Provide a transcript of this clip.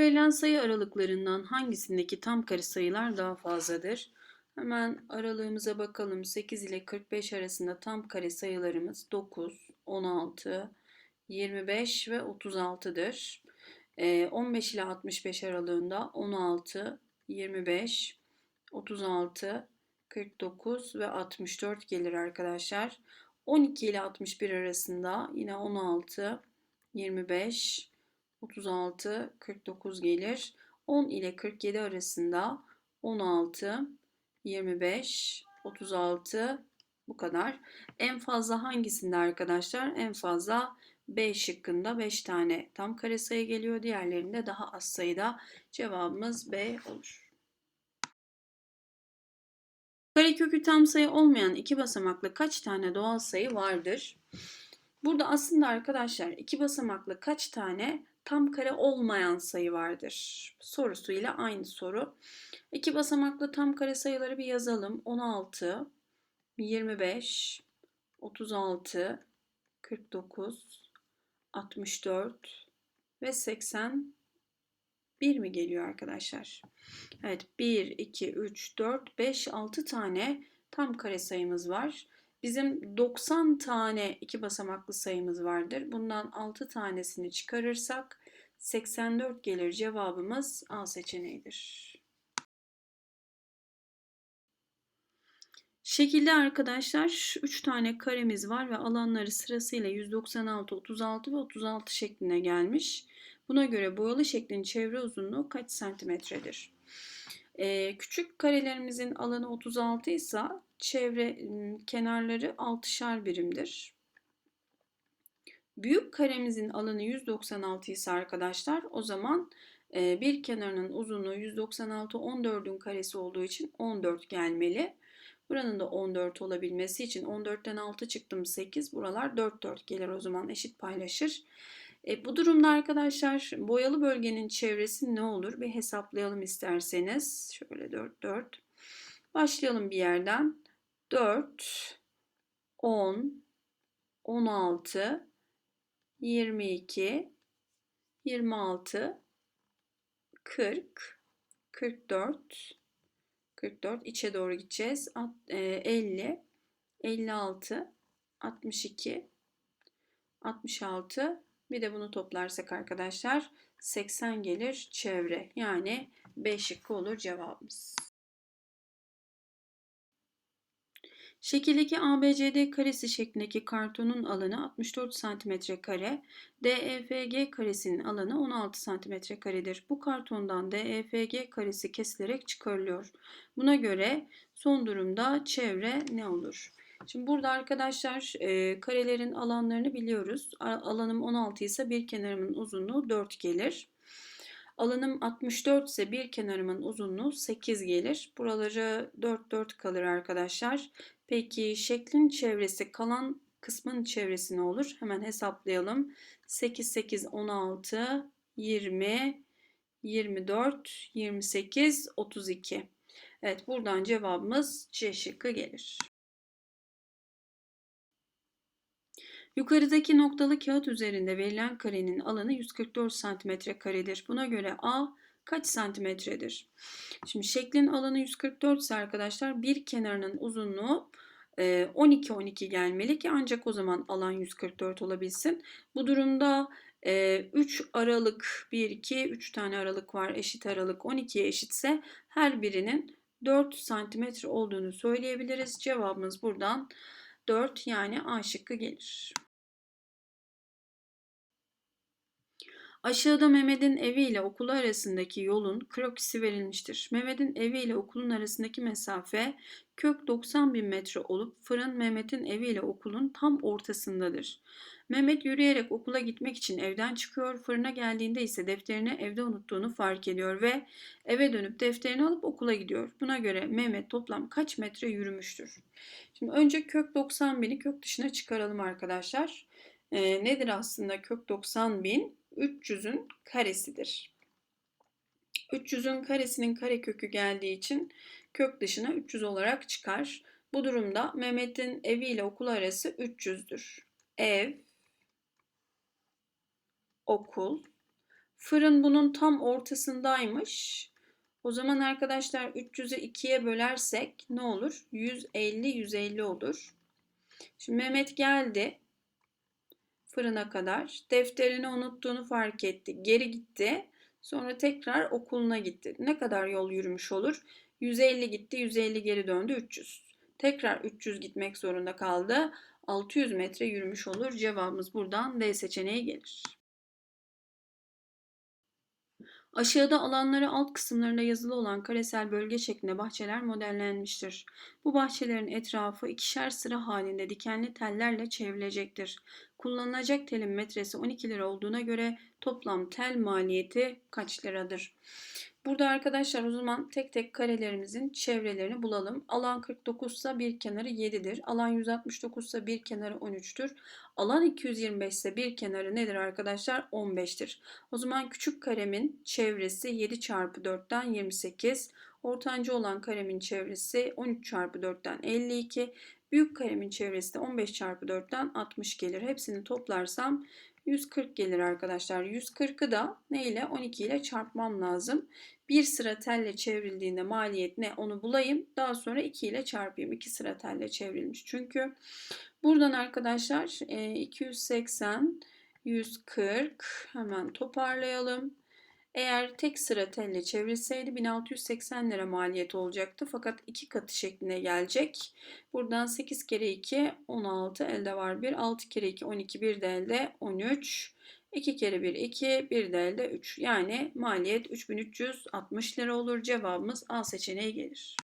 verilen sayı aralıklarından hangisindeki tam kare sayılar daha fazladır? Hemen aralığımıza bakalım. 8 ile 45 arasında tam kare sayılarımız 9, 16, 25 ve 36'dır. 15 ile 65 aralığında 16, 25, 36, 49 ve 64 gelir arkadaşlar. 12 ile 61 arasında yine 16, 25, 36, 49 gelir. 10 ile 47 arasında 16, 25, 36 bu kadar. En fazla hangisinde arkadaşlar? En fazla B şıkkında 5 tane tam kare sayı geliyor. Diğerlerinde daha az sayıda. Cevabımız B olur. Karekökü tam sayı olmayan iki basamaklı kaç tane doğal sayı vardır? Burada aslında arkadaşlar iki basamaklı kaç tane tam kare olmayan sayı vardır? Sorusuyla aynı soru. İki basamaklı tam kare sayıları bir yazalım. 16, 25, 36, 49, 64 ve 81 mi geliyor arkadaşlar? Evet 1, 2, 3, 4, 5, 6 tane tam kare sayımız var. Bizim 90 tane iki basamaklı sayımız vardır. Bundan 6 tanesini çıkarırsak 84 gelir. Cevabımız A seçeneğidir. Şekilde arkadaşlar 3 tane karemiz var ve alanları sırasıyla 196, 36 ve 36 şekline gelmiş. Buna göre boyalı şeklin çevre uzunluğu kaç santimetredir? Ee, küçük karelerimizin alanı 36 ise çevre kenarları 6'şar birimdir. Büyük karemizin alanı 196 ise arkadaşlar o zaman e, bir kenarının uzunluğu 196 14'ün karesi olduğu için 14 gelmeli. Buranın da 14 olabilmesi için 14'ten 6 çıktım 8. Buralar 4 4 gelir o zaman eşit paylaşır. E, bu durumda arkadaşlar boyalı bölgenin çevresi ne olur? Bir hesaplayalım isterseniz. Şöyle 4 4. Başlayalım bir yerden. 4 10 16 22 26 40 44 44 içe doğru gideceğiz. 50 56 62 66 bir de bunu toplarsak arkadaşlar 80 gelir çevre. Yani B şıkkı olur cevabımız. Şekildeki ABCD karesi şeklindeki kartonun alanı 64 cm kare, DEFG karesinin alanı 16 cm karedir. Bu kartondan DEFG karesi kesilerek çıkarılıyor. Buna göre son durumda çevre ne olur? Şimdi burada arkadaşlar e, karelerin alanlarını biliyoruz. Alanım 16 ise bir kenarımın uzunluğu 4 gelir. Alanım 64 ise bir kenarımın uzunluğu 8 gelir. Buraları 4 4 kalır arkadaşlar. Peki şeklin çevresi kalan kısmın çevresi ne olur? Hemen hesaplayalım. 8 8 16 20 24 28 32. Evet buradan cevabımız C şıkkı gelir. Yukarıdaki noktalı kağıt üzerinde verilen karenin alanı 144 cm karedir. Buna göre A kaç santimetredir? Şimdi şeklin alanı 144 ise arkadaşlar bir kenarının uzunluğu 12 12 gelmeli ki ancak o zaman alan 144 olabilsin. Bu durumda 3 aralık 1 2 3 tane aralık var eşit aralık 12'ye eşitse her birinin 4 santimetre olduğunu söyleyebiliriz. Cevabımız buradan 4 yani A şıkkı gelir. Aşağıda Mehmet'in evi ile okulu arasındaki yolun krokisi verilmiştir. Mehmet'in evi ile okulun arasındaki mesafe kök 90 bin metre olup fırın Mehmet'in evi ile okulun tam ortasındadır. Mehmet yürüyerek okula gitmek için evden çıkıyor. Fırına geldiğinde ise defterini evde unuttuğunu fark ediyor ve eve dönüp defterini alıp okula gidiyor. Buna göre Mehmet toplam kaç metre yürümüştür? Şimdi önce kök 90 bini kök dışına çıkaralım arkadaşlar. Ee, nedir aslında kök 90 bin? 300'ün karesidir. 300'ün karesinin karekökü geldiği için kök dışına 300 olarak çıkar. Bu durumda Mehmet'in evi ile okul arası 300'dür. Ev, okul, Fırın bunun tam ortasındaymış. O zaman arkadaşlar 300'ü 2'ye bölersek ne olur? 150 150 olur. Şimdi Mehmet geldi fırına kadar. Defterini unuttuğunu fark etti. Geri gitti. Sonra tekrar okuluna gitti. Ne kadar yol yürümüş olur? 150 gitti, 150 geri döndü, 300. Tekrar 300 gitmek zorunda kaldı. 600 metre yürümüş olur. Cevabımız buradan D seçeneği gelir. Aşağıda alanları alt kısımlarında yazılı olan karesel bölge şeklinde bahçeler modellenmiştir. Bu bahçelerin etrafı ikişer sıra halinde dikenli tellerle çevrilecektir. Kullanılacak telin metresi 12 lira olduğuna göre toplam tel maliyeti kaç liradır? Burada arkadaşlar o zaman tek tek karelerimizin çevrelerini bulalım. Alan 49 ise bir kenarı 7'dir. Alan 169 ise bir kenarı 13'tür. Alan 225 ise bir kenarı nedir arkadaşlar? 15'tir. O zaman küçük karemin çevresi 7 çarpı 4'ten 28. Ortancı olan karemin çevresi 13 çarpı 4'ten 52. Büyük karemin çevresi de 15 çarpı 4'ten 60 gelir. Hepsini toplarsam 140 gelir arkadaşlar. 140'ı da ne ile 12 ile çarpmam lazım. Bir sıra telle çevrildiğinde maliyet ne onu bulayım. Daha sonra 2 ile çarpayım. 2 sıra telle çevrilmiş. Çünkü buradan arkadaşlar 280, 140 hemen toparlayalım. Eğer tek sıra telle çevrilseydi 1680 lira maliyet olacaktı. Fakat iki katı şeklinde gelecek. Buradan 8 kere 2 16 elde var 1. 6 kere 2 12 bir de elde 13. 2 kere 1 2 bir de elde 3. Yani maliyet 3360 lira olur. Cevabımız A seçeneği gelir.